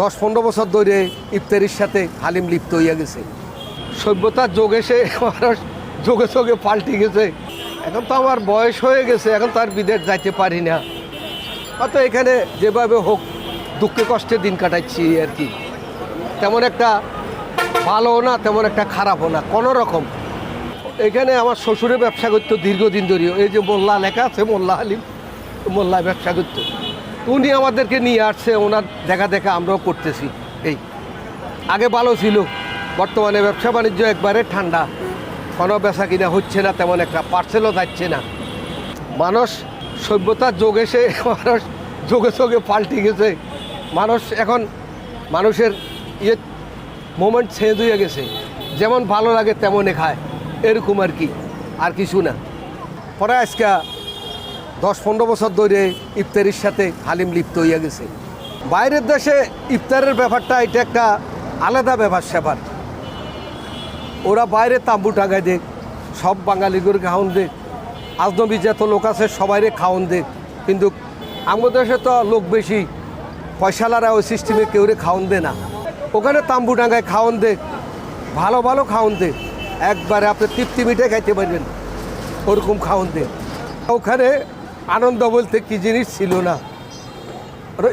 দশ পনেরো বছর ধরে ইফতারির সাথে হালিম লিপ্ত হইয়া গেছে। সভ্যতার যোগ এসে মানুষ যোগে যোগে পাল্টে গেছে। এখন তো আমার বয়স হয়ে গেছে, এখন তো আর বিদেশ যাইতে পারি না। অত এখানে যেভাবে হোক দুঃখে কষ্টে দিন কাটাচ্ছি আর কি। তেমন একটা ভালো না, তেমন একটা খারাপও না, কোনো রকম। এখানে আমার শ্বশুরে ব্যবসা করতো দীর্ঘদিন ধরে এই যে মোল্লা লেখা আছে, মোল্লা হালিম মোল্লা ব্যবসা করতো। উনি আমাদেরকে নিয়ে আসছে, ওনার দেখা দেখা আমরাও করতেছি। এই, আগে ভালো ছিল, বর্তমানে ব্যবসা বাণিজ্য একবারে ঠান্ডা। কোনো বেচা কিনা হচ্ছে না, তেমন একটা পার্সেলও যাচ্ছে না। মানুষ সভ্যতার যোগ এসে, মানুষ যোগে যোগে পাল্টে গেছে। মানুষ এখন মানুষের ইয়ে মোমেন্ট চেঞ্জ হয়ে গেছে। যেমন ভালো লাগে তেমনই খায়, এরকম আর কি, আর কিছু না। পরে আজকে দশ পনেরো বছর ধরে ইফতারির সাথে হালিম লিপ্ত হইয়া গেছে। বাইরের দেশে ইফতারের ব্যাপারটা এটা একটা আলাদা ব্যাপার স্যাপার। ওরা বাইরে তাম্বু টাঙায় দেখ সব বাঙালিগুলো খাওন দেখ আজনবী যত লোক আছে সবাইরে খাওন দেখ কিন্তু আমাদের দেশে তো লোক বেশি, পয়সালারা ওই সিস্টেমে কেউরে খাওন দে না। ওখানে তাম্বু টাঙ্গায় খাওন দেখ ভালো ভালো খাওন দেখ একবারে আপনি তৃপ্তি মিটে খাইতে পারবেন, ওরকম খাওন দেখ ওখানে আনন্দ বলতে কি জিনিস ছিল না।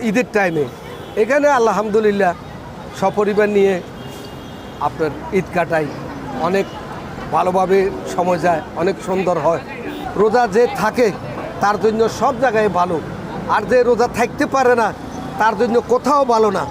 ঈদের টাইমে এখানে আলহামদুলিল্লাহ সপরিবার নিয়ে আপনার ঈদ কাটাই। অনেক ভালোভাবে সময় যায়, অনেক সুন্দর হয়। রোজা যে থাকে, তার জন্য সব জায়গায় ভালো। আর যে রোজা থাকতে পারে না, তার জন্য কোথাও ভালো না।